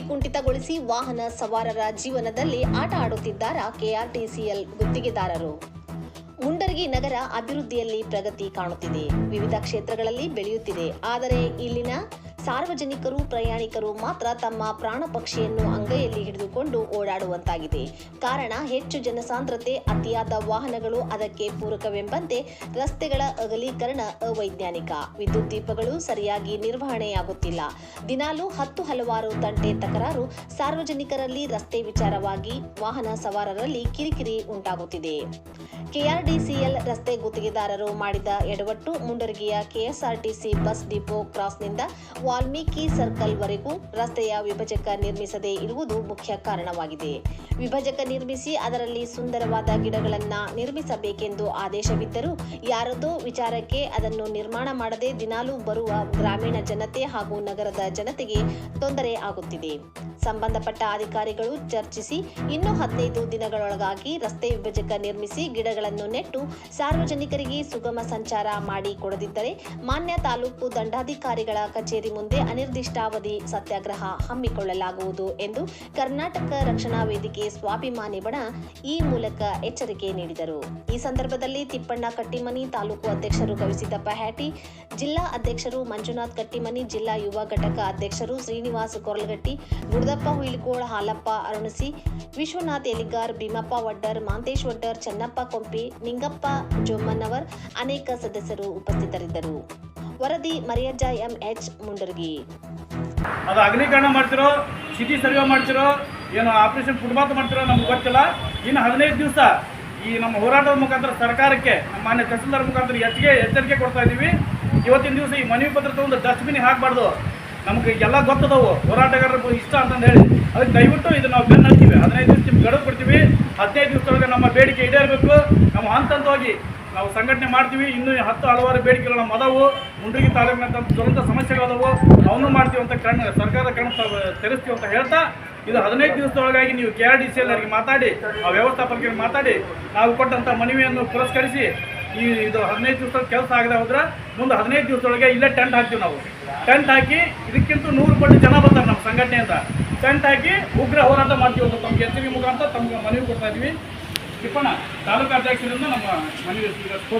ಅಭಿವೃದ್ಧಿ ಕುಂಠಿತಗೊಳಿಸಿ ವಾಹನ ಸವಾರರ ಜೀವನದಲ್ಲಿ ಆಟ ಆಡುತ್ತಿದ್ದಾರಾ ಕೆಆರ್ಟಿಸಿಎಲ್ ಗುತ್ತಿಗೆದಾರರು. ಮುಂಡರಗಿ ನಗರ ಅಭಿವೃದ್ಧಿಯಲ್ಲಿ ಪ್ರಗತಿ ಕಾಣುತ್ತಿದೆ. ವಿವಿಧ ಕ್ಷೇತ್ರಗಳಲ್ಲಿ ಬೆಳೆಯುತ್ತಿದೆ. ಆದರೆ ಇಲ್ಲಿನ ಸಾರ್ವಜನಿಕರು, ಪ್ರಯಾಣಿಕರು ಮಾತ್ರ ತಮ್ಮ ಪ್ರಾಣ ಪಕ್ಷಿಯನ್ನು ಅಂಗೈಯಲ್ಲಿ ಹಿಡಿದುಕೊಂಡು ಓಡಾಡುವಂತಾಗಿದೆ. ಕಾರಣ, ಹೆಚ್ಚು ಜನಸಾಂದ್ರತೆ, ಅತಿಯಾದ ವಾಹನಗಳು ಅದಕ್ಕೆ ಪೂರಕವೆಂಬಂತೆ ರಸ್ತೆಗಳ ಅಗಲೀಕರಣ ಅವೈಜ್ಞಾನಿಕ. ವಿದ್ಯುತ್ ದೀಪಗಳು ಸರಿಯಾಗಿ ನಿರ್ವಹಣೆಯಾಗುತ್ತಿಲ್ಲ. ದಿನಾಲೂ ಹತ್ತು ಹಲವಾರು ತಂಟೆ ತಕರಾರು ಸಾರ್ವಜನಿಕರಲ್ಲಿ ರಸ್ತೆ ವಿಚಾರವಾಗಿ ವಾಹನ ಸವಾರರಲ್ಲಿ ಕಿರಿಕಿರಿ ಉಂಟಾಗುತ್ತಿದೆ. ಕೆಆರ್ಡಿಸಿಎಲ್ ರಸ್ತೆ ಗುತ್ತಿಗೆದಾರರು ಮಾಡಿದ ಎಡವಟ್ಟು, ಮುಂಡರಗಿಯ ಕೆಎಸ್ಆರ್ಟಿಸಿ ಬಸ್ ಡಿಪೋ ಕ್ರಾಸ್ನಿಂದ ವಾಲ್ಮೀಕಿ ಸರ್ಕಲ್ ವರೆಗೂ ರಸ್ತೆಯ ವಿಭಜಕ ನಿರ್ಮಿಸದೇ ಇರುವುದು ಮುಖ್ಯ ಕಾರಣವಾಗಿದೆ. ವಿಭಜಕ ನಿರ್ಮಿಸಿ ಅದರಲ್ಲಿ ಸುಂದರವಾದ ಗಿಡಗಳನ್ನ ನಿರ್ಮಿಸಬೇಕೆಂದು ಆದೇಶವಿದ್ದರೂ ಯಾರದೋ ವಿಚಾರಕ್ಕೆ ಅದನ್ನು ನಿರ್ಮಾಣ ಮಾಡದೆ ದಿನಾಲೂ ಬರುವ ಗ್ರಾಮೀಣ ಜನತೆ ಹಾಗೂ ನಗರದ ಜನತೆಗೆ ತೊಂದರೆ ಆಗುತ್ತಿದೆ. ಸಂಬಂಧಪಟ್ಟ ಅಧಿಕಾರಿಗಳು ಚರ್ಚಿಸಿ ಇನ್ನು ಹದಿನೈದು ದಿನಗಳೊಳಗಾಗಿ ರಸ್ತೆ ವಿಭಜಕ ನಿರ್ಮಿಸಿ ಗಿಡಗಳನ್ನು ನೆಟ್ಟು ಸಾರ್ವಜನಿಕರಿಗೆ ಸುಗಮ ಸಂಚಾರ ಮಾಡಿ ಕೊಡದಿದ್ದರೆ ಮಾನ್ಯ ತಾಲೂಕು ದಂಡಾಧಿಕಾರಿಗಳ ಕಚೇರಿ ಮುಂದೆ ಅನಿರ್ದಿಷ್ಟಾವಧಿ ಸತ್ಯಾಗ್ರಹ ಹಮ್ಮಿಕೊಳ್ಳಲಾಗುವುದು ಎಂದು ಕರ್ನಾಟಕ ರಕ್ಷಣಾ ವೇದಿಕೆ ಸ್ವಾಭಿಮಾನಿ ಬಣ ಈ ಮೂಲಕ ಎಚ್ಚರಿಕೆ ನೀಡಿದರು. ಈ ಸಂದರ್ಭದಲ್ಲಿ ತಿಪ್ಪಣ್ಣ ಕಟ್ಟಿಮನಿ ತಾಲೂಕು ಅಧ್ಯಕ್ಷರು ಗವಿಸಿದ್ದಪ್ಪ ಹ್ಯಾಟಿ, ಜಿಲ್ಲಾ ಅಧ್ಯಕ್ಷರು ಮಂಜುನಾಥ್ ಕಟ್ಟಿಮನಿ, ಜಿಲ್ಲಾ ಯುವ ಘಟಕ ಅಧ್ಯಕ್ಷರು ಶ್ರೀನಿವಾಸ ಕೊರಲಗಟ್ಟಿ ಗುಡದಪ್ಪ ಹುಯಿಲ್ಕೋಳ್ ಹಾಲಪ್ಪ ಅರುಣಸಿ, ವಿಶ್ವನಾಥ್ ಎಲಿಗಾರ್, ಭೀಮಪ್ಪ ವಡ್ಡರ್, ಮಾಂತೇಶ್ ವಡ್ಡರ್, ಚನ್ನಪ್ಪ ಕೊಂಪಿ, ನಿಂಗಪ್ಪ ಜೊಮ್ಮನವರ್ ಅನೇಕ ಸದಸ್ಯರು ಉಪಸ್ಥಿತರಿದ್ದರು. ವರದಿ ಮರಿಯಜ್ಜ ಎಂಎಚ್ ಮುಂಡರ್ಗಿ. ಅದು ಅಗ್ನಿಕರಣ ಮಾಡ್ತಿರೋ, ಸಿಟಿ ಸರ್ವೆ ಮಾಡ್ತಿರೋ, ಏನು ಆಪರೇಷನ್ ಫುಟ್ಬಾತ್ ಮಾಡ್ತಿರೋ ನಮ್ಗೆ ಗೊತ್ತಿಲ್ಲ. ಇನ್ನು ಹದಿನೈದು ದಿವಸ ಈ ನಮ್ಮ ಹೋರಾಟದ ಮುಖಾಂತರ ಸರ್ಕಾರಕ್ಕೆ, ನಮ್ಮ ಮಾನ್ಯ ತಹಸೀಲ್ದಾರ್ ಮುಖಾಂತರ ಹೆಚ್ಚಿಗೆ ಎಚ್ಚರಿಕೆ ಕೊಡ್ತಾ ಇದ್ದೀವಿ ಇವತ್ತಿನ ದಿವಸ ಈ ಮನವಿ ಪತ್ರ ತಗೊಂಡು ಡಸ್ಟ್ಬಿನ್ ಹಾಕಬಾರ್ದು. ನಮ್ಗೆ ಎಲ್ಲ ಗೊತ್ತದವು. ಹೋರಾಟಗಾರರು ಇಷ್ಟ ಅಂತಂದು ಹೇಳಿ. ಅದಕ್ಕೆ ದಯವಿಟ್ಟು ಇದು ನಾವು ಬೆನ್ನ ಹದಿನೈದು ದಿವಸ ನಿಮ್ಗೆ ಗಡುವು ಕೊಡ್ತೀವಿ. ಹದಿನೈದು ದಿವಸದೊಳಗೆ ನಮ್ಮ ಬೇಡಿಕೆ ಈಡೇರಬೇಕು ನಾವು ಹಂತ ಹಂತವಾಗಿ ನಾವು ಸಂಘಟನೆ ಮಾಡ್ತೀವಿ. ಇನ್ನೂ ಹತ್ತು ಹಲವಾರು ಬೇಡಿಕೆಗಳು ನಮ್ಮ ಅದಾವು. ಮುಂಡ್ರಿಗಿ ತಾಲೂಕಿನಂತ ದುರಂತ ಸಮಸ್ಯೆಗಳದಾವು ಅವನು ಮಾಡ್ತೀವಿ ಅಂತ ಕಣ್ಣು ಸರ್ಕಾರದ ಕಣ್ಣು ತೆರೆಸ್ತೀವಿ ಅಂತ ಹೇಳ್ತಾ, ಇದು ಹದಿನೈದು ದಿವಸದೊಳಗಾಗಿ ನೀವು ಕೆ ಆರ್ ಡಿ ಸಿ ಅವರಿಗೆ ಮಾತಾಡಿ, ಆ ವ್ಯವಸ್ಥಾಪಕರಿಗೆ ಮಾತಾಡಿ, ನಾವು ಕೊಟ್ಟಂಥ ಮನವಿಯನ್ನು ಪುರಸ್ಕರಿಸಿ, ಈ ಇದು ಹದಿನೈದು ದಿವಸದ ಕೆಲಸ ಆಗದೆ ಹೋದ್ರೆ ಮುಂದೆ ಹದಿನೈದು ದಿವಸದೊಳಗೆ ಇಲ್ಲೇ ಟೆಂಟ್ ಹಾಕ್ತೀವಿ ನಾವು. ಟೆಂಟ್ ಹಾಕಿ ಇದಕ್ಕಿಂತ ನೂರು ಕೋಟಿ ಜನ ಬರ್ತಾರೆ ನಮ್ಮ ಸಂಘಟನೆಯಿಂದ. ಟೆಂಟ್ ಹಾಕಿ ಉಗ್ರ ಹೋರಾಟ ಮಾಡ್ತೀವಿ ಅಂತ ತಮ್ಗೆ ಎಚ್ಚರಿಕೆ ಮುಖಾಂತರ ತಮ್ಗೆ ಮನವಿ ಕೊಡ್ತಾ ಇದ್ವಿ ತಿಪ್ಪಣ್ಣ ತಾಲೂಕು ಅಧ್ಯಕ್ಷರಿಂದ ನಮ್ಮ ಮನವಿ ಸ್ವೀಕರಿಸ್ಕೊಡಿ